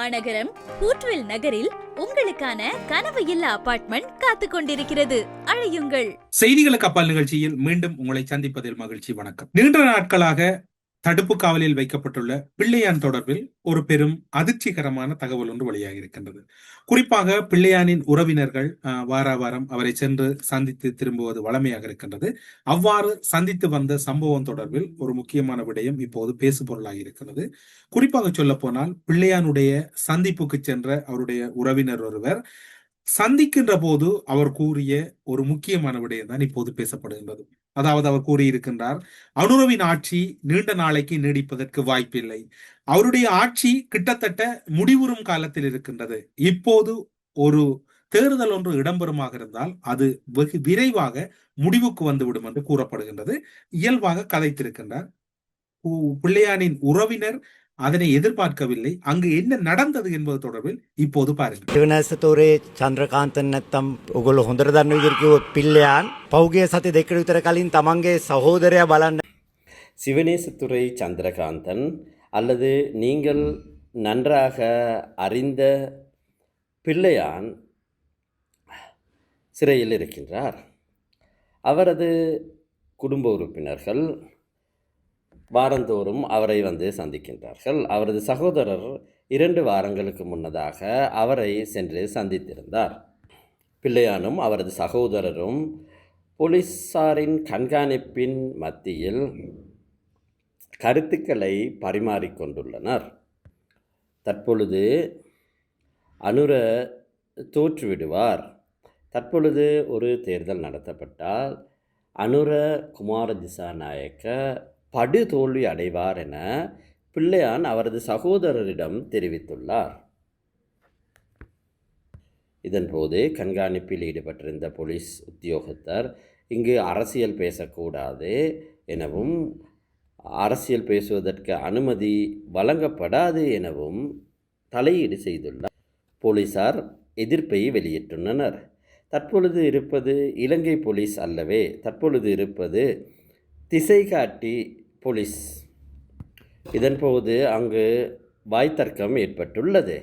மாநகரம் ஹூட்வில் நகரில் உங்களுக்கான கனவு இல்லா அபார்ட்மெண்ட் காத்து கொண்டிருக்கிறது. அழையுங்கள். செய்திகளுக்கு அப்பால் நிகழ்ச்சியில் மீண்டும் உங்களை சந்திப்பதில் மகிழ்ச்சி வணக்கம். நீண்ட நாட்களாக தடுப்பு காவலில் வைக்கப்பட்டுள்ள பிள்ளையான் தொடர்பில் ஒரு பெரும் அதிர்ச்சிகரமான தகவல் ஒன்று வெளியாகி இருக்கின்றது. குறிப்பாக பிள்ளையானின் உறவினர்கள் வார வாரம் அவரை சென்று சந்தித்து திரும்புவது வழமையாக இருக்கின்றது. அவ்வாறு சந்தித்து வந்த சம்பவம் தொடர்பில் ஒரு முக்கியமான விடயம் இப்போது பேசு பொருளாக இருக்கிறது குறிப்பாக சொல்ல போனால் பிள்ளையானுடைய சந்திப்புக்கு சென்ற அவருடைய உறவினர் ஒருவர் சந்திக்கின்ற போது அவர் கூறிய ஒரு முக்கியமான விடயம் தான் இப்போது பேசப்படுகின்றது. அதாவது அவர் கூறியிருக்கின்றார் அனுரவின் ஆட்சி நீண்ட நாளைக்கு நீடிப்பதற்கு வாய்ப்பில்லை. அவருடைய ஆட்சி கிட்டத்தட்ட முடிவுறும் காலத்தில் இருக்கின்றது. இப்போது ஒரு தேர்தல் ஒன்று இடம்பெறுமாக இருந்தால் அது வெகு விரைவாக முடிவுக்கு வந்துவிடும் என்று கூறப்படுகின்றது. இயல்பாக கதைத்திருக்கின்றார். பிள்ளையானின் உறவினர் அதனை எதிர்பார்க்கவில்லை அங்கு என்ன நடந்தது என்பது தொடர்பில் இப்போது பாருங்கள் දෙවනැස තෝරේ චන්ද්‍රකාන්තන් නැත්තම් ඔගොල්ලො හොඳර දන්න විදිරකිවොත් පිල්ලයන් පෞගේ සති දෙකට විතර කලින් තමන්ගේ සහෝදරය බලන්න சிவனேசத்துறை சந்திரகாந்தன் அல்லது நீங்கள் நன்றாக அறிந்த பிள்ளையான் சிறையில் இருக்கின்றார் அவரது குடும்ப உறுப்பினர்கள் வாரந்தோறும் அவரை வந்து சந்திக்கின்றார்கள். அவரது சகோதரர் இரண்டு வாரங்களுக்கு முன்னதாக அவரை சென்று சந்தித்திருந்தார். பிள்ளையானும் அவரது சகோதரரும் போலீஸாரின் கண்காணிப்பின் மத்தியில் கருத்துக்களை பரிமாறிக்கொண்டுள்ளனர். தற்பொழுது அனுர தோற்றுவிடுவார். தற்பொழுது ஒரு தேர்தல் நடத்தப்பட்டால் அனுர குமார திசாநாயக்க படுதோல்வி அடைவார் என பிள்ளையான் அவரது சகோதரரிடம் தெரிவித்துள்ளார். இதன்போது கண்காணிப்பில் ஈடுபட்டிருந்த போலீஸ் உத்தியோகத்தர் இங்கு அரசியல் பேசக்கூடாது எனவும் அரசியல் பேசுவதற்கு அனுமதி வழங்கப்படாது எனவும் தலையீடு செய்துள்ளார். போலீசார் எதிர்ப்பை வெளியிட்டுள்ளனர். தற்பொழுது இருப்பது இலங்கை போலீஸ் அல்லவே தற்பொழுது இருப்பது திசை காட்டி போலீஸ். இதன்போது அங்கு வாய்த்தர்க்கம் ஏற்பட்டுள்ளது.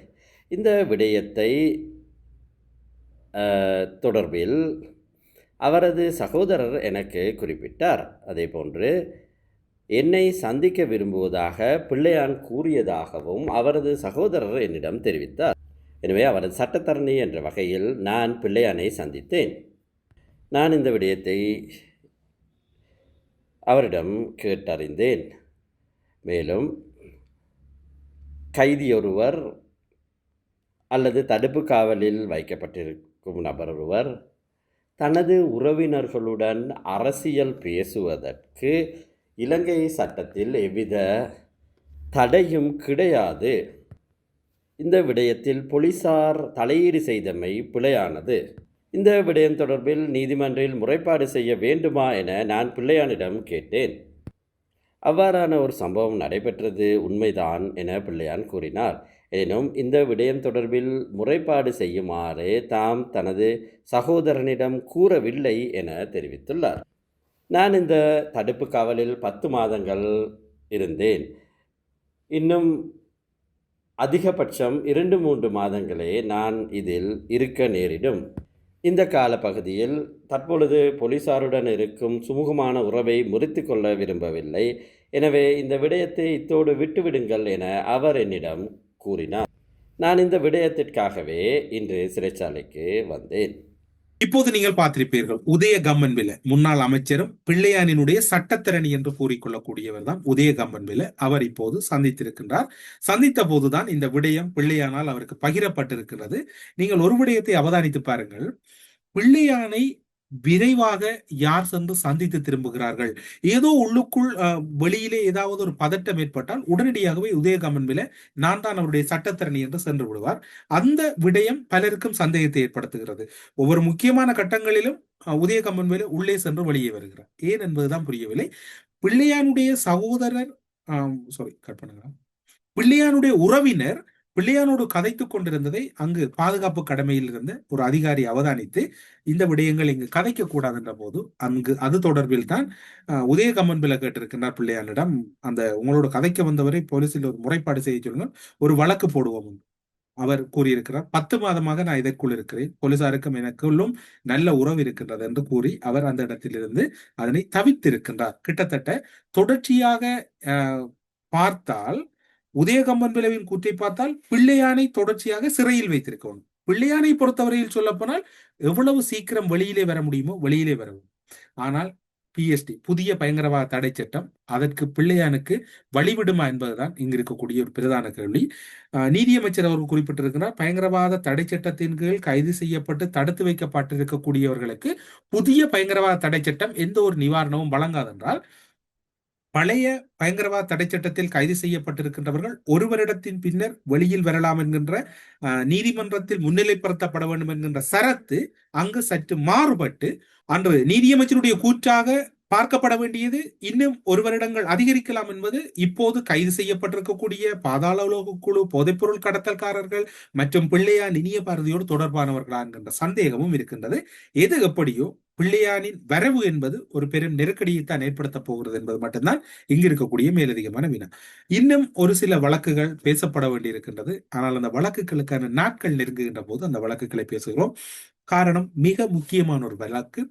இந்த விடயத்தை தொடர்பில் அவரது சகோதரர் எனக்கு குறிப்பிட்டார். அதேபோன்று என்னை சந்திக்க விரும்புவதாக பிள்ளையான் கூறியதாகவும் அவரது சகோதரர் என்னிடம் தெரிவித்தார். எனவே அவரது சட்டத்தரணி என்ற வகையில் நான் பிள்ளையானை சந்தித்தேன். நான் இந்த விடயத்தை அவரிடம் கேட்டறிந்தேன். மேலும் கைதியொருவர் அல்லது தடுப்பு காவலில் வைக்கப்பட்டிருக்கும் நபர் ஒருவர் தனது உறவினர்களுடன் அரசியல் பேசுவதற்கு இலங்கை சட்டத்தில் எவ்வித தடையும் கிடையாது. இந்த விடயத்தில் போலீசார் தலையீடு செய்தமை பிழையானது. இந்த விடயம் தொடர்பில் நீதிமன்றில் முறைப்பாடு செய்ய வேண்டுமா என நான் பிள்ளையானிடம் கேட்டேன். அவ்வாறான ஒரு சம்பவம் நடைபெற்றது உண்மைதான் என பிள்ளையான் கூறினார். எனினும் இந்த விடயம் தொடர்பில் முறைப்பாடு செய்யுமாறு தாம் தனது சகோதரனிடம் கூறவில்லை என தெரிவித்துள்ளார். நான் இந்த தடுப்பு காவலில் பத்து மாதங்கள் இருந்தேன். இன்னும் அதிகபட்சம் இரண்டு மூன்று மாதங்களே நான் இதில் இருக்க நேரிடும். இந்த காலப்பகுதியில் தற்பொழுது போலீசாருடன் இருக்கும் சுமூகமான உறவை முறித்து கொள்ள விரும்பவில்லை. எனவே இந்த விடயத்தை இத்தோடு விட்டுவிடுங்கள் என அவர் என்னிடம் கூறினார். நான் இந்த விடயத்திற்காகவே இன்று சிறைச்சாலைக்கு வந்தேன். இப்போது நீங்கள் பார்த்திருப்பீர்கள் உதய கம்மன்வில முன்னாள் அமைச்சரும் பிள்ளையானினுடைய சட்டத்திரணி என்று கூறிக்கொள்ளக்கூடியவர் தான் உதய கம்மன்வில அவர் இப்போது சந்தித்திருக்கின்றார். சந்தித்த போதுதான் இந்த விடயம் பிள்ளையானால் அவருக்கு பகிரப்பட்டிருக்கிறது. நீங்கள் ஒரு விடயத்தை அவதானித்து பாருங்கள். பிள்ளையானை விரைவாக யார் சென்று சந்தித்து திரும்புகிறார்கள்? ஏதோ உள்ளுக்குள் அஹ், வெளியிலே ஏதாவது ஒரு பதட்டம் ஏற்பட்டால் உடனடியாகவே உதயகமன்வில நான் தான் அவருடைய சட்டத்திரணி என்று சென்று விடுவார். அந்த விடயம் பலருக்கும் சந்தேகத்தை ஏற்படுத்துகிறது. ஒவ்வொரு முக்கியமான கட்டங்களிலும் உதயகம்மன் மேல உள்ளே சென்று வெளியே வருகிறார். ஏன் என்பதுதான் புரியவில்லை. பிள்ளையானுடைய சகோதரர் சாரி கட் பண்ணுங்க. பிள்ளையானுடைய உறவினர் பிள்ளையானோடு கதைத்துக் கொண்டிருந்ததை அங்கு பாதுகாப்பு கடமையில் இருந்த ஒரு அதிகாரி அவதானித்து இந்த விடயங்கள் இங்கு கதைக்க கூடாதுன்ற போது அங்கு அது தொடர்பில் தான் உதயகம்மன் பில கேட்டிருக்கின்றார் பிள்ளையானிடம். அந்த உங்களோட கதைக்க வந்தவரை போலீஸில் ஒரு முறைப்பாடு செய்ய சொல்லுங்கள். ஒரு வழக்கு போடுவோம் அவர் கூறியிருக்கிறார் பத்து மாதமாக நான் இதற்குள் இருக்கிறேன். போலீசாருக்கும் எனக்குள்ளும் நல்ல உறவு இருக்கின்றது என்று கூறி அவர் அந்த இடத்திலிருந்து அதனை தவித்திருக்கின்றார். கிட்டத்தட்ட தொடர்ச்சியாக அஹ், பார்த்தால் உதயகம்பன் பிளவின் கூற்றை பார்த்தால் பிள்ளையானை தொடர்ச்சியாக சிறையில் வைத்திருக்கணும் பிள்ளையானை பொறுத்தவரையில் சொல்லப்போனால் எவ்வளவு சீக்கிரம் வெளியிலே வர முடியுமோ வெளியிலே வரவும். ஆனால் பிஎஸ்டி புதிய பயங்கரவாத தடை சட்டம் அதற்கு பிள்ளையானுக்கு வழிவிடுமா என்பதுதான் இங்கு இருக்கக்கூடிய ஒரு பிரதான கேள்வி. நீதியமைச்சர் அவர்கள் குறிப்பிட்டிருக்கிறார் பயங்கரவாத தடை சட்டத்தின் கீழ் கைது செய்யப்பட்டு தடுத்து வைக்கப்பட்டிருக்கக்கூடியவர்களுக்கு புதிய பயங்கரவாத தடை சட்டம் எந்த ஒரு நிவாரணமும் வழங்காதென்றால் பழைய பயங்கரவாத தடை சட்டத்தில் கைது செய்யப்பட்டிருக்கின்றவர்கள் ஒரு வருடத்தின் பின்னர் வெளியில் வரலாம் என்கின்ற அஹ், நீதிமன்றத்தில் முன்னிலைப்படுத்தப்பட வேண்டும் என்கின்ற சரத்து அங்கு சற்று மாறுபட்டு அன்று நீதியமைச்சருடைய கூற்றாக பார்க்கப்பட வேண்டியது. இன்னும் ஒரு வருடங்கள் அதிகரிக்கலாம் என்பது இப்போது கைது செய்யப்பட்டிருக்கக்கூடிய பாதாள உலோக குழு போதைப்பொருள் கடத்தல்காரர்கள் மற்றும் பிள்ளையான் இனிய பாரதியோடு தொடர்பானவர்களா என்கின்ற சந்தேகமும் இருக்கின்றது. எது எப்படியோ பிள்ளையானின் வரவு என்பது ஒரு பெரும் நெருக்கடியை தான் ஏற்படுத்த போகிறது என்பது மட்டும்தான் இங்கு இருக்கக்கூடிய மேலதிகமான வினா. இன்னும் ஒரு சில வழக்குகள் பேசப்பட வேண்டியிருக்கின்றது. ஆனால் அந்த வழக்குகளுக்கான நாட்கள் நெருங்குகின்ற போது அந்த வழக்குகளை பேசுகிறோம். காரணம் மிக முக்கியமான ஒரு வழக்கு.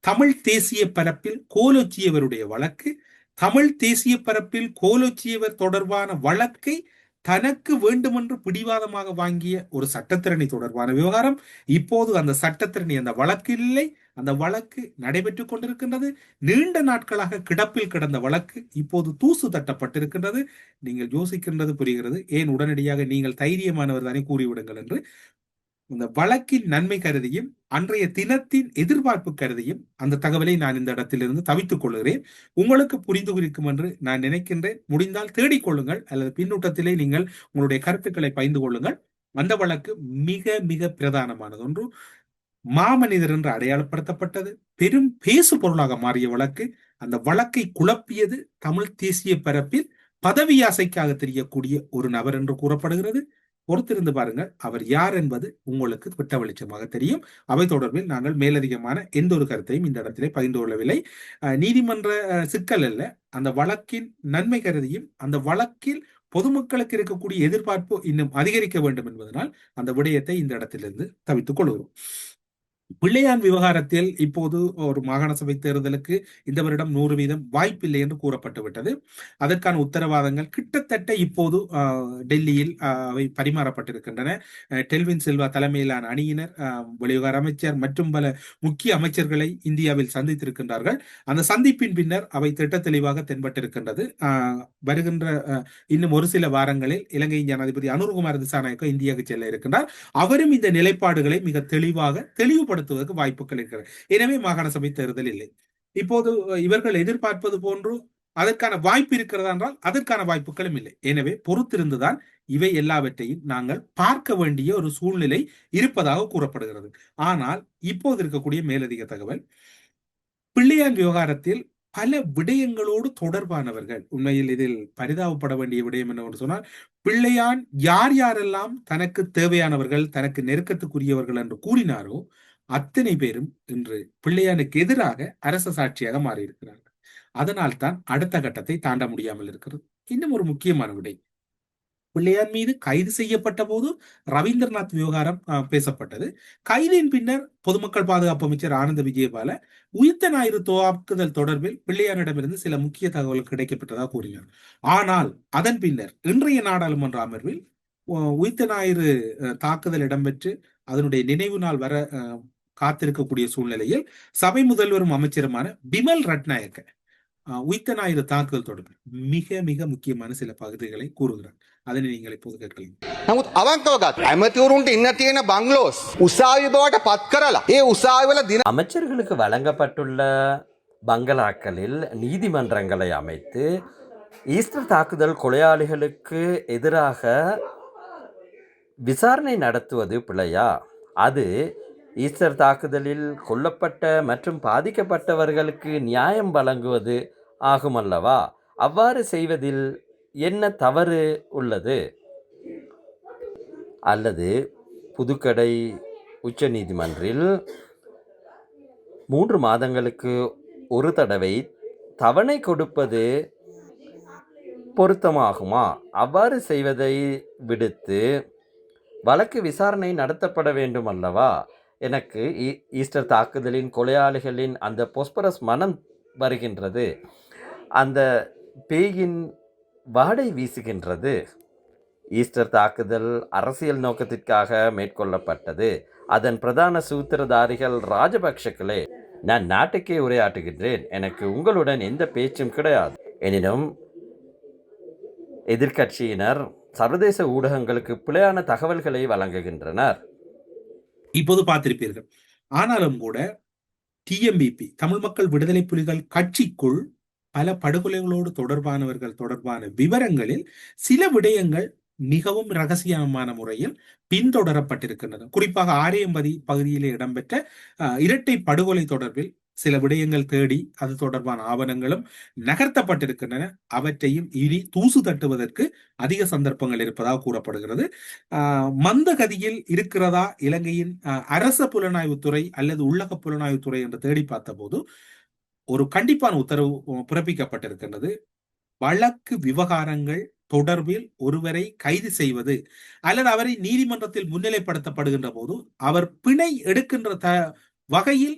தமிழ் தேசிய பரப்பில் கோலோச்சியவருடைய வழக்கு. தமிழ் தேசிய பரப்பில் கோலோச்சியவர் தொடர்பான வழக்கை தனக்கு வேண்டுமென்று பிடிவாதமாக வாங்கிய ஒரு சட்டத்திறனை தொடர்பான விவகாரம். இப்போது அந்த சட்டத்திறனை அந்த வழக்கு இல்லை. அந்த வழக்கு நடைபெற்றுக் கொண்டிருக்கின்றது. நீண்ட நாட்களாக கிடப்பில் கிடந்த வழக்கு இப்போது தூசு தட்டப்பட்டிருக்கின்றது. நீங்கள் யோசிக்கின்றது புரிகிறது. ஏன் உடனடியாக நீங்கள் தைரியமானவர் தானே கூறிவிடுங்கள் என்று இந்த வழக்கின் நன்மை கருதியும் அன்றைய தினத்தின் எதிர்பார்ப்பு கருதியும் அந்த தகவலை நான் இந்த இடத்திலிருந்து தவித்துக் கொள்கிறேன். உங்களுக்கு புரிந்து இருக்கும் என்று நான் நினைக்கின்றேன். முடிந்தால் தேடிக்கொள்ளுங்கள் அல்லது பின்னூட்டத்திலே நீங்கள் உங்களுடைய கருத்துக்களை பகிர்ந்து கொள்ளுங்கள். அந்த வழக்கு மிக மிக பிரதானமானது. ஒன்று மாமனிதர் என்று அடையாளப்படுத்தப்பட்டது. பெரும் பேசு பொருளாக மாறிய வழக்கு. அந்த வழக்கை குழப்பியது தமிழ் தேசிய பரப்பில் பதவி ஆசைக்காக தெரியக்கூடிய ஒரு நபர் என்று கூறப்படுகிறது. பொறுத்திருந்து பாருங்கள் அவர் யார் என்பது உங்களுக்கு வெட்ட வெளிச்சமாக தெரியும். அவை தொடர்பில் நாங்கள் மேலதிகமான எந்த ஒரு கருத்தையும் இந்த இடத்திலே பகிர்ந்து கொள்ளவில்லை. நீதிமன்ற சிக்கல் அல்ல. அந்த வழக்கின் நன்மை கருதியும் அந்த வழக்கில் பொதுமக்களுக்கு இருக்கக்கூடிய எதிர்பார்ப்பு இன்னும் அதிகரிக்க வேண்டும் என்பதனால் அந்த விடயத்தை இந்த இடத்திலிருந்து தவித்துக் கொள்கிறோம். பிள்ளையான் விவகாரத்தில் இப்போது ஒரு மாகாண சபை தேர்தலுக்கு இந்த வருடம் நூறு வீதம் வாய்ப்பில்லை என்று கூறப்பட்டு விட்டது அதற்கான உத்தரவாதங்கள் கிட்டத்தட்ட இப்போது டெல்லியில் அவை பரிமாறப்பட்டிருக்கின்றன. டெல்வின் செல்வா தலைமையிலான அணியினர் வெளிவிவகார அமைச்சர் மற்றும் பல முக்கிய அமைச்சர்களை இந்தியாவில் சந்தித்திருக்கின்றார்கள். அந்த சந்திப்பின் பின்னர் அவை திட்ட தெளிவாக தென்பட்டிருக்கின்றது. வருகின்ற இன்னும் ஒரு சில வாரங்களில் இலங்கையின் ஜனாதிபதி அனுர்குமார் திசாநாயக்கம் இந்தியாவுக்கு செல்ல இருக்கின்றார். அவரும் இந்த நிலைப்பாடுகளை மிக தெளிவாக தெளிவுபடுத்த தெளிவுபடுத்துவதற்கு வாய்ப்புகள் இருக்கிறது எனவே மாகாண சபை தேர்தல் இல்லை. இப்போது இவர்கள் எதிர்பார்ப்பது போன்று அதற்கான வாய்ப்பு இருக்கிறதா என்றால் அதற்கான வாய்ப்புகளும் இல்லை. எனவே பொறுத்திருந்துதான் இவை எல்லாவற்றையும் நாங்கள் பார்க்க வேண்டிய ஒரு சூழ்நிலை இருப்பதாக கூறப்படுகிறது. ஆனால் இப்போது இருக்கக்கூடிய மேலதிக தகவல் பிள்ளையான் விவகாரத்தில் பல விடயங்களோடு தொடர்பானவர்கள் உண்மையில் இதில் பரிதாபப்பட வேண்டிய விடயம் என்னவென்று சொன்னால் பிள்ளையான் யார் யாரெல்லாம் தனக்கு தேவையானவர்கள் தனக்கு நெருக்கத்துக்குரியவர்கள் என்று கூறினாரோ அத்தனை பேரும் இன்று பிள்ளையானுக்கு எதிராக அரச சாட்சியாக மாறியிருக்கிறார்கள். அதனால் தான் அடுத்த கட்டத்தை தாண்ட முடியாமல் இருக்கிறது. இன்னும் ஒரு முக்கியமான விடை. பிள்ளையார் மீது கைது செய்யப்பட்ட போது ரவீந்திரநாத் விவகாரம் பேசப்பட்டது. கைதின் பின்னர் பொதுமக்கள் பாதுகாப்பு அமைச்சர் ஆனந்த விஜயபால உயிர்த்த ஞாயிறு தாக்குதல் தொடர்பில் பிள்ளையாரிடமிருந்து சில முக்கிய தகவல்கள் கிடைக்கப்பட்டதாக கூறினார். ஆனால் அதன் பின்னர் இன்றைய நாடாளுமன்ற அமர்வில் உயிர்த்த ஞாயிறு அஹ், தாக்குதல் இடம்பெற்று அதனுடைய நினைவு நாள் வர அஹ், காத்திருக்கக்கூடிய சூழ்நிலையில் சபை முதல்வரும் அமைச்சருமான பிமல் ரட்நாயக்க அஹ், உயிர்த்த ஞாயிறு தாக்குதல் தொடர்பில் மிக மிக முக்கியமான சில பகுதிகளை கூறுகிறார் அதனை நீங்கள் இப்போது கேட்கலாம் නමුත් අවංකව ගත් ඇමතිවරුන්ට ඉන්න තියෙන බංගලෝස් උසාවි බවට පත් කරලා ඒ උසාවිවල දින அமைச்சர்களுக்கு வழங்கப்பட்டுள்ள பங்களாக்களில் நீதிமன்றங்களை அமைத்து ஈஸ்டர் தாக்குதல் கொலையாளிகளுக்கு எதிராக விசாரணை நடத்துவது பிழையா அது ஈஸ்டர் தாக்குதலில் கொல்லப்பட்ட மற்றும் பாதிக்கப்பட்டவர்களுக்கு நியாயம் வழங்குவது ஆகுமல்லவா? அவ்வாறு செய்வதில் என்ன தவறு உள்ளது? அல்லது புதுக்கடை உச்ச நீதிமன்றில் மூன்று மாதங்களுக்கு ஒரு தடவை தவணை கொடுப்பது பொருத்தமாகுமா? அவ்வாறு செய்வதை விடுத்து வழக்கு விசாரணை நடத்தப்பட வேண்டும் அல்லவா எனக்கு ஈ- ஈஸ்டர் தாக்குதலின் கொலையாளிகளின் அந்த பொஸ்பரஸ் மனம் வருகின்றது. அந்த பேயின் வாடை வீசுகின்றது. ஈஸ்டர் தாக்குதல் அரசியல் நோக்கத்திற்காக மேற்கொள்ளப்பட்டது. அதன் பிரதான சூத்திரதாரிகள் ராஜபக்ஷக்களே நான் நாட்டுக்கே உரையாற்றுகின்றேன். எனக்கு உங்களுடன் எந்த பேச்சும் கிடையாது. எனினும் எதிர்க்கட்சியினர் சர்வதேச ஊடகங்களுக்கு பிழையான தகவல்களை வழங்குகின்றனர். இப்போது பார்த்திருப்பீர்கள். ஆனாலும் கூட டிஎம்பிபி தமிழ் மக்கள் விடுதலை புலிகள் கட்சிக்குள் பல படுகொலைகளோடு தொடர்பானவர்கள் தொடர்பான விவரங்களில் சில விடயங்கள் மிகவும் ரகசியமான முறையில் பின்தொடரப்பட்டிருக்கின்றன. குறிப்பாக ஆரியம்பதி பகுதியிலே இடம்பெற்ற இரட்டை படுகொலை தொடர்பில் சில விடயங்கள் தேடி அது தொடர்பான ஆவணங்களும் நகர்த்தப்பட்டிருக்கின்றன. அவற்றையும் இனி தூசு தட்டுவதற்கு அதிக சந்தர்ப்பங்கள் இருப்பதாக கூறப்படுகிறது. மந்தகதியில் மந்த கதியில் இருக்கிறதா இலங்கையின் அரச புலனாய்வுத்துறை அல்லது உள்ளக புலனாய்வுத்துறை என்று தேடி பார்த்தபோது ஒரு கண்டிப்பான உத்தரவு பிறப்பிக்கப்பட்டிருக்கின்றது. வழக்கு விவகாரங்கள் தொடர்பில் ஒருவரை கைது செய்வது அல்லது அவரை நீதிமன்றத்தில் முன்னிலைப்படுத்தப்படுகின்ற போது அவர் பிணை எடுக்கின்ற த வகையில்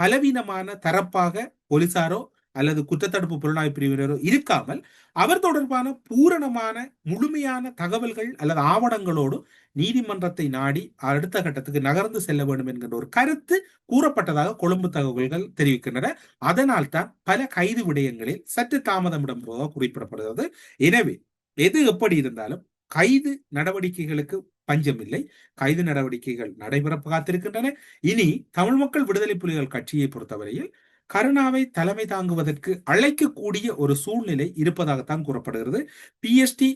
பலவீனமான தரப்பாக போலீசாரோ அல்லது குற்றத்தடுப்பு புலனாய்வு பிரிவினரோ இருக்காமல் அவர் தொடர்பான பூரணமான முழுமையான தகவல்கள் அல்லது ஆவணங்களோடு நீதிமன்றத்தை நாடி அடுத்த கட்டத்துக்கு நகர்ந்து செல்ல வேண்டும் என்கின்ற ஒரு கருத்து கூறப்பட்டதாக கொழும்பு தகவல்கள் தெரிவிக்கின்றன. அதனால் தான் பல கைது விடயங்களில் சற்று தாமதம் இடம்பெறுவதாக குறிப்பிடப்படுகிறது. எனவே எது எப்படி இருந்தாலும் கைது நடவடிக்கைகளுக்கு பஞ்சமில்லை. கைது நடவடிக்கைகள் நடைபெற காத்திருக்கின்றன. இனி தமிழ் மக்கள் விடுதலை புலிகள் கட்சியை பொறுத்தவரையில் கருணாவை தலைமை தாங்குவதற்கு அழைக்கக்கூடிய ஒரு சூழ்நிலை இருப்பதாகத்தான் கூறப்படுகிறது. பிஎஸ்டி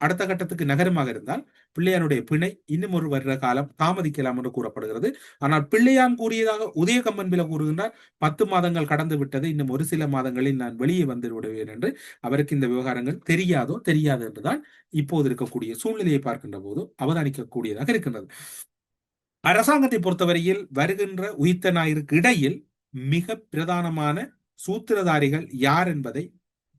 அடுத்த கட்டத்துக்கு நகரமாக இருந்தால் பிள்ளையானுடைய பிணை இன்னும் ஒரு வருட காலம் தாமதிக்கலாம் என்று கூறப்படுகிறது. ஆனால் பிள்ளையான் கூறியதாக உதயகம்மன் விலை கூறுகின்றார் பத்து மாதங்கள் கடந்து விட்டது இன்னும் ஒரு சில மாதங்களில் நான் வெளியே வந்து விடுவேன் என்று. அவருக்கு இந்த விவகாரங்கள் தெரியாதோ தெரியாது என்றுதான் இப்போது இருக்கக்கூடிய சூழ்நிலையை பார்க்கின்ற போது அவதானிக்கக்கூடியதாக இருக்கின்றது. அரசாங்கத்தை பொறுத்தவரையில் வருகின்ற உயிர்த்த ஞாயிற்கு இடையில் மிக பிரதானமான சூத்திரதாரிகள் யார் என்பதை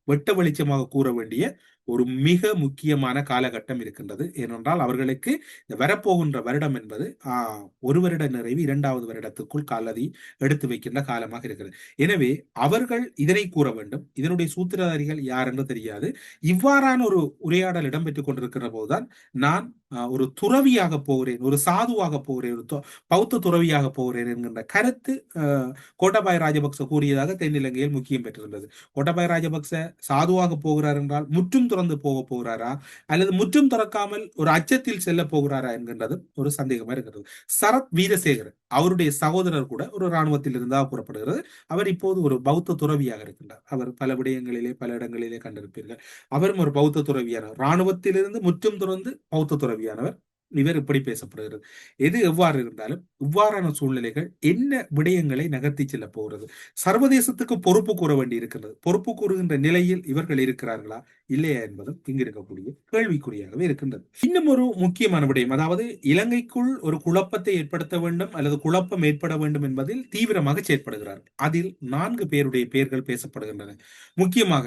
வெட்ட வெளிச்சமாக கூற வேண்டிய ஒரு மிக முக்கியமான காலகட்டம் இருக்கின்றது. ஏனென்றால் அவர்களுக்கு இந்த வரப்போகின்ற வருடம் என்பது ஆஹ், ஒரு வருட நிறைவு இரண்டாவது வருடத்துக்குள் காலதி எடுத்து வைக்கின்ற காலமாக இருக்கிறது. எனவே அவர்கள் இதனை கூற வேண்டும். இதனுடைய சூத்திரதாரிகள் யார் என்று தெரியாது. இவ்வாறான ஒரு உரையாடல் இடம்பெற்றுக் கொண்டிருக்கிற போதுதான் நான் ஒரு துறவியாக போகிறேன் ஒரு சாதுவாக போகிறேன் ஒரு பௌத்த துறவியாக போகிறேன் என்கின்ற கருத்து ஆஹ், கோட்டாபாய ராஜபக்ச கூறியதாக தென்னிலங்கையில் முக்கியம் பெற்றிருந்தது. கோட்டாபாய ராஜபக்ச சாதுவாக போகிறார் என்றால் முற்றும் துறந்து போக போகிறாரா? அல்லது முற்றும் துறக்காமல் ஒரு அச்சத்தில் செல்ல போகிறாரா என்கின்றது ஒரு சந்தேகமா இருக்கிறது. சரத் வீரசேகர் அவருடைய சகோதரர் கூட ஒரு இராணுவத்தில் இருந்தால் கூறப்படுகிறது. அவர் இப்போது ஒரு பௌத்த துறவியாக இருக்கின்றார். அவர் பல விடயங்களிலே பல இடங்களிலே கண்டிருப்பீர்கள். அவரும் ஒரு பௌத்த துறவியான இராணுவத்திலிருந்து முற்றும் துறந்து பௌத்த துறவி துறவியானவர் இவர் இப்படி பேசப்படுகிறது எது எவ்வாறு இருந்தாலும் இவ்வாறான சூழ்நிலைகள் என்ன விடயங்களை நகர்த்தி செல்ல போகிறது? சர்வதேசத்துக்கு பொறுப்பு கூற வேண்டி இருக்கிறது பொறுப்பு கூறுகின்ற நிலையில் இவர்கள் இருக்கிறார்களா? இல்லையா என்பதும் இங்கு இருக்கக்கூடிய கேள்விக்குறியாகவே இருக்கின்றது. இன்னும் ஒரு முக்கியமான விடயம் அதாவது இலங்கைக்குள் ஒரு குழப்பத்தை ஏற்படுத்த வேண்டும் அல்லது குழப்பம் ஏற்பட வேண்டும் என்பதில் தீவிரமாக செயற்படுகிறார். அதில் நான்கு பேருடைய பெயர்கள் பேசப்படுகின்றன. முக்கியமாக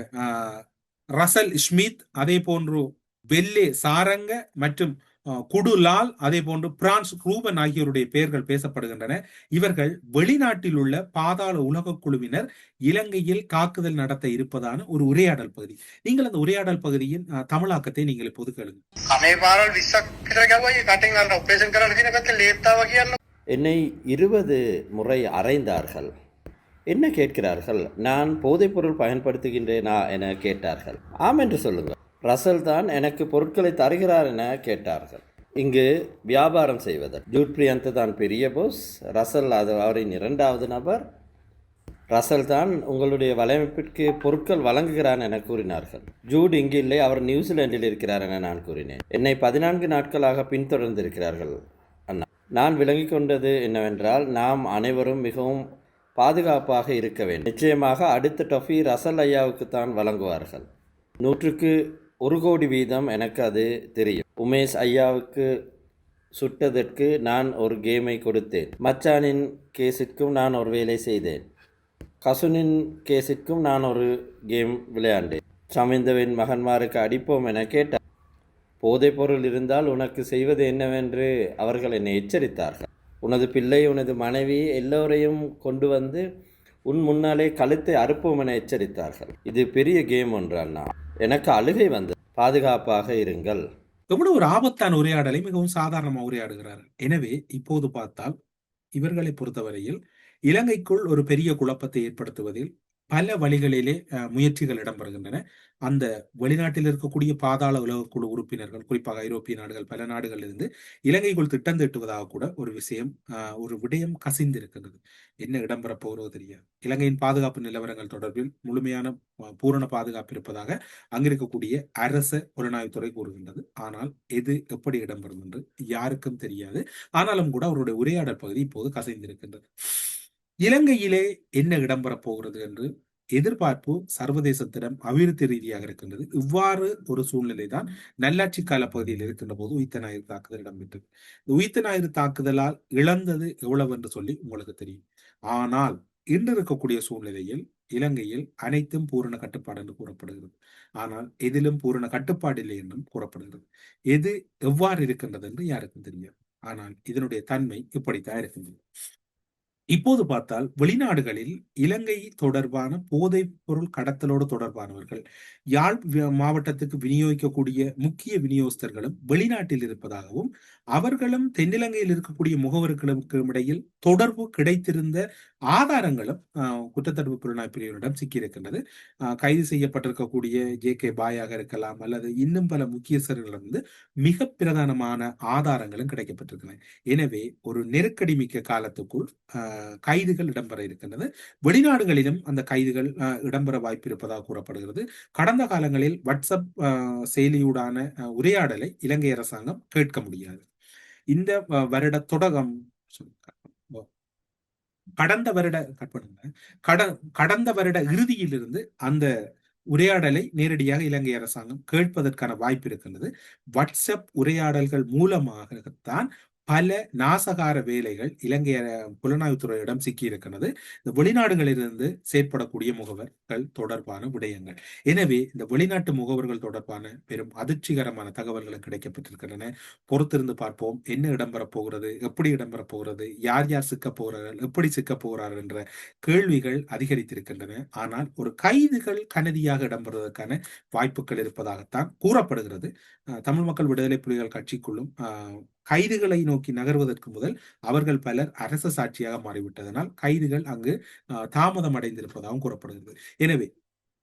ரசல் ஸ்மித் அதே போன்று வெல்லே சாரங்க மற்றும் குடுலால் அதே போன்று பிரான்ஸ் ரூபன் ஆகியோருடைய பெயர்கள் பேசப்படுகின்றன. இவர்கள் வெளிநாட்டில் உள்ள பாதாள உலக குழுவினர் இலங்கையில் தாக்குதல் நடத்த இருப்பதான ஒரு உரையாடல் பகுதி. நீங்கள் அந்த உரையாடல் பகுதியின் தமிழாக்கத்தை நீங்கள் இப்போது கேளுங்க என்னை இருபது முறை அறைந்தார்கள். என்ன கேட்கிறார்கள்? நான் போதைப்பொருள் பயன்படுத்துகின்றேனா என கேட்டார்கள். ஆம் என்று சொல்லுங்கள். ரசல் தான் எனக்கு பொருட்களை தருகிறார் என கேட்டார்கள். இங்கு வியாபாரம் செய்வதர் ஜூட் பிரியந்த் தான் பெரிய போஸ் ரசல் அது அவரின் இரண்டாவது நபர். ரசல் தான் உங்களுடைய வலையமைப்பிற்கு பொருட்கள் வழங்குகிறான் என கூறினார்கள். ஜூட் இங்கு இல்லை அவர் நியூசிலாந்தில் இருக்கிறார் என நான் கூறினேன். என்னை பதினான்கு நாட்களாக பின்தொடர்ந்திருக்கிறார்கள் அண்ணா. நான் விளங்கி கொண்டது என்னவென்றால் நாம் அனைவரும் மிகவும் பாதுகாப்பாக இருக்க வேண்டும். நிச்சயமாக அடுத்த டொஃபி ரசல் ஐயாவுக்கு தான் வழங்குவார்கள். நூற்றுக்கு ஒரு கோடி வீதம் எனக்கு அது தெரியும். உமேஷ் ஐயாவுக்கு சுட்டதற்கு நான் ஒரு கேமை கொடுத்தேன். மச்சானின் கேஸிற்கும் நான் ஒரு வேலை செய்தேன். கசுனின் கேஸிற்கும் நான் ஒரு கேம் விளையாண்டேன். சமிந்தவின் மகன்மாருக்கு அடிப்போம் என கேட்டார். போதைப்பொருள் இருந்தால் உனக்கு செய்வது என்னவென்று அவர்கள் என்னை எச்சரித்தார்கள். உனது பிள்ளை உனது மனைவி எல்லோரையும் கொண்டு வந்து உன் முன்னாலே கழுத்தை அறுப்போம் என எச்சரித்தார்கள். இது பெரிய கேம் ஒன்று அண்ணா எனக்கு அழுகை வந்தது. பாதுகாப்பாக இருங்கள். எவ்வளவு ஒரு ஆபத்தான உரையாடலை மிகவும் சாதாரணமா உரையாடுகிறார். எனவே இப்போது பார்த்தால் இவர்களை பொறுத்தவரையில் இலங்கைக்குள் ஒரு பெரிய குழப்பத்தை ஏற்படுத்துவதில் பல வழிகளிலே முயற்சிகள் இடம்பெறுகின்றன. அந்த வெளிநாட்டில் இருக்கக்கூடிய பாதாள உலகக்குழு உறுப்பினர்கள் குறிப்பாக ஐரோப்பிய நாடுகள் பல நாடுகளில் இருந்து இலங்கைக்குள் திட்டம் தீட்டுவதாக கூட ஒரு விஷயம் ஒரு விடயம் கசிந்திருக்கின்றது. என்ன இடம்பெற போகிறோ தெரியாது. இலங்கையின் பாதுகாப்பு நிலவரங்கள் தொடர்பில் முழுமையான பூரண பாதுகாப்பு இருப்பதாக அங்கிருக்கக்கூடிய அரச புலனாய்வுத்துறை கூறுகின்றது. ஆனால் எது எப்படி இடம்பெறும் என்று யாருக்கும் தெரியாது. ஆனாலும் கூட அவருடைய உரையாடல் பகுதி இப்போது கசைந்திருக்கின்றது. இலங்கையிலே என்ன இடம்பெறப் போகிறது என்று எதிர்பார்ப்பு சர்வதேசத்திடம் அபிவிருத்தி ரீதியாக இருக்கின்றது. இவ்வாறு ஒரு சூழ்நிலை தான் நல்லாட்சி கால பகுதியில் இருக்கின்ற போது உயித்த ஞாயிறு தாக்குதல் இடம்பெற்றது. இந்த ஞாயிறு தாக்குதலால் இழந்தது எவ்வளவு என்று சொல்லி உங்களுக்கு தெரியும். ஆனால் இன்று இருக்கக்கூடிய சூழ்நிலையில் இலங்கையில் அனைத்தும் பூரண கட்டுப்பாடு என்று கூறப்படுகிறது. ஆனால் எதிலும் பூரண கட்டுப்பாடு இல்லை என்றும் கூறப்படுகிறது. எது எவ்வாறு இருக்கின்றது என்று யாருக்கும் தெரியாது. ஆனால் இதனுடைய தன்மை இப்படித்தான் இருக்கின்றது. இப்போது பார்த்தால் வெளிநாடுகளில் இலங்கை தொடர்பான போதைப் பொருள் கடத்தலோடு தொடர்பானவர்கள் யாழ் மாவட்டத்துக்கு விநியோகிக்கக்கூடிய முக்கிய விநியோகஸ்தர்களும் வெளிநாட்டில் இருப்பதாகவும் அவர்களும் தென்னிலங்கையில் இருக்கக்கூடிய முகவர்களுக்கும் இடையில் தொடர்பு கிடைத்திருந்த ஆதாரங்களும் ஆஹ், குற்றத்தடுப்பு புலனாய்வு பிரிவினரிடம் சிக்கியிருக்கின்றது. கைது செய்யப்பட்டிருக்கக்கூடிய ஜே கே பாயாக இருக்கலாம் அல்லது இன்னும் பல முக்கியஸ்தர்களிடமிருந்து மிக பிரதானமான ஆதாரங்களும் கிடைக்கப்பட்டிருக்கின்றன. எனவே ஒரு நெருக்கடி மிக்க காலத்துக்குள் ஆஹ், கைதுகள் இடம்பெற இருக்கின்றது. வெளிநாடுகளிலும் அந்த கைதுகள் இடம்பெற வாய்ப்பு இருப்பதாக கூறப்படுகிறது. கடந்த காலங்களில் வாட்ஸ்அப் ஆஹ், செயலியூடான உரையாடலை இலங்கை அரசாங்கம் கேட்க முடியாது. இந்த வருட தொடக்கம். கடந்த வருட கட் கட கடந்த வருட இறுதியிலிருந்து அந்த உரையாடலை நேரடியாக இலங்கை அரசாங்கம் கேட்பதற்கான வாய்ப்பு இருக்கின்றது. வாட்ஸ்அப் உரையாடல்கள் மூலமாகத்தான் பல நாசகார வேலைகள் இலங்கை புலனாய்வுத்துறையிடம் சிக்கியிருக்கிறது. இந்த வெளிநாடுகளிலிருந்து செயற்படக்கூடிய முகவர்கள் தொடர்பான விடயங்கள். எனவே இந்த வெளிநாட்டு முகவர்கள் தொடர்பான பெரும் அதிர்ச்சிகரமான தகவல்கள் கிடைக்கப்பட்டிருக்கின்றன. பொறுத்திருந்து பார்ப்போம். என்ன இடம்பெறப் போகிறது? எப்படி இடம்பெறப் போகிறது? யார் யார் சிக்க போகிறார்கள்? எப்படி சிக்கப் போகிறார்கள் என்ற கேள்விகள் அதிகரித்திருக்கின்றன. ஆனால் ஒரு கைதுகள் கனதியாக இடம்பெறுவதற்கான வாய்ப்புகள் இருப்பதாகத்தான் கூறப்படுகிறது. தமிழ் மக்கள் விடுதலை புலிகள் கட்சிக்குள்ளும் கைதுகளை நோக்கி நகர்வதற்கு முதல் அவர்கள் பலர் அரச சாட்சியாக மாறிவிட்டதனால் கைதுகள் அங்கு அஹ், தாமதம் அடைந்திருப்பதாகவும் கூறப்படுகிறது. எனவே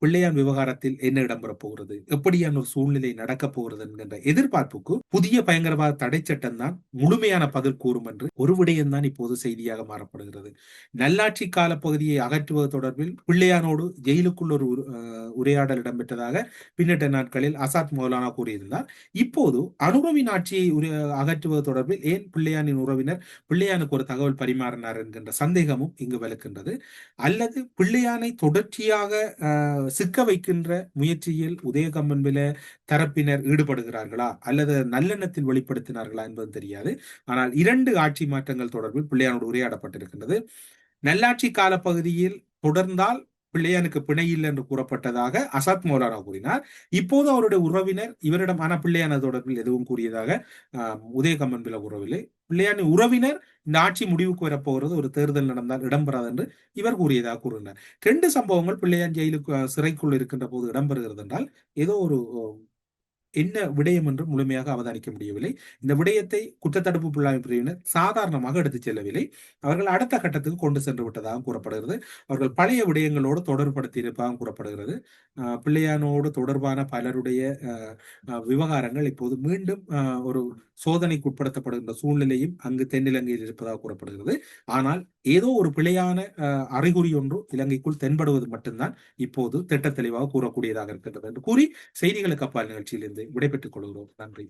பிள்ளையான் விவகாரத்தில் என்ன இடம்பெறப் போகிறது? எப்படியான ஒரு சூழ்நிலை நடக்கப் போகிறது என்கின்ற எதிர்பார்ப்புக்கு புதிய பயங்கரவாத தடை சட்டம் தான் முழுமையான பதில் கூறும் என்று ஒரு விடயம்தான் இப்போது செய்தியாக மாறப்படுகிறது. நல்லாட்சி கால பகுதியை அகற்றுவது தொடர்பில் பிள்ளையானோடு ஜெயிலுக்குள் ஒரு உரு- அஹ், உரையாடல் இடம்பெற்றதாக பின்னட்ட நாட்களில் அசாத் மௌலானா கூறியிருந்தார். இப்போது அனுரவின் ஆட்சியை அகற்றுவது தொடர்பில் ஏன் பிள்ளையானின் உறவினர் பிள்ளையானுக்கு ஒரு தகவல் பரிமாறினார் என்கின்ற சந்தேகமும் இங்கு விளக்கின்றது அல்லது பிள்ளையானை தொடர்ச்சியாக சிக்க வைக்கின்ற முயற்சியில் உதயகம்பன்பில தரப்பினர் ஈடுபடுகிறார்களா? அல்லது நல்லெண்ணத்தில் வெளிப்படுத்தினார்களா என்பது தெரியாது. ஆனால் இரண்டு ஆட்சி மாற்றங்கள் தொடர்பில் பிள்ளையானோடு உரையாடப்பட்டிருக்கின்றது. நல்லாட்சி காலப்பகுதியில் தொடர்ந்தால் பிள்ளையானுக்கு பிணை இல்லை என்று கூறப்பட்டதாக அசாத் மௌலானா கூறினார். இப்போது அவருடைய உறவினர் இவரிடம் ஆன பிள்ளையான தொடர்பில் எதுவும் கூறியதாக ஆஹ், உதயகம்மன் கூறவில்லை. பிள்ளையானின் உறவினர் இந்த ஆட்சி முடிவுக்கு வரப்போகிறது ஒரு தேர்தல் நடந்தால் இடம்பெறாது என்று இவர் கூறியதாக கூறினார். ரெண்டு சம்பவங்கள் பிள்ளையான் ஜெயிலுக்கு சிறைக்குள் இருக்கின்ற போது இடம்பெறுகிறது என்றால் ஏதோ ஒரு என்ன விடயம் என்று முழுமையாக அவதானிக்க முடியவில்லை. இந்த விடயத்தை குற்றத்தடுப்பு புலனாய்வு பிரிவினர் சாதாரணமாக எடுத்துச் செல்லவில்லை. அவர்கள் அடுத்த கட்டத்துக்கு கொண்டு சென்று விட்டதாக கூறப்படுகிறது. அவர்கள் பழைய விடயங்களோடு தொடர்படுத்தி இருப்பதாக கூறப்படுகிறது. பிள்ளையானோடு தொடர்பான பலருடைய விவகாரங்கள் இப்போது மீண்டும் ஒரு சோதனைக்கு உட்படுத்தப்படுகின்ற சூழ்நிலையும் அங்கு தென்னிலங்கையில் இருப்பதாக கூறப்படுகிறது. ஆனால் ஏதோ ஒரு பிழையான அஹ், அறிகுறி ஒன்று இலங்கைக்குள் தென்படுவது மட்டும்தான் இப்போது திட்டத்தெளிவாக கூறக்கூடியதாக இருக்கின்றது என்று கூறி செய்திகளுக்கு அப்பால் நிகழ்ச்சியிலிருந்து விடைபெற்றுக் கொள்கிறோம். நன்றி.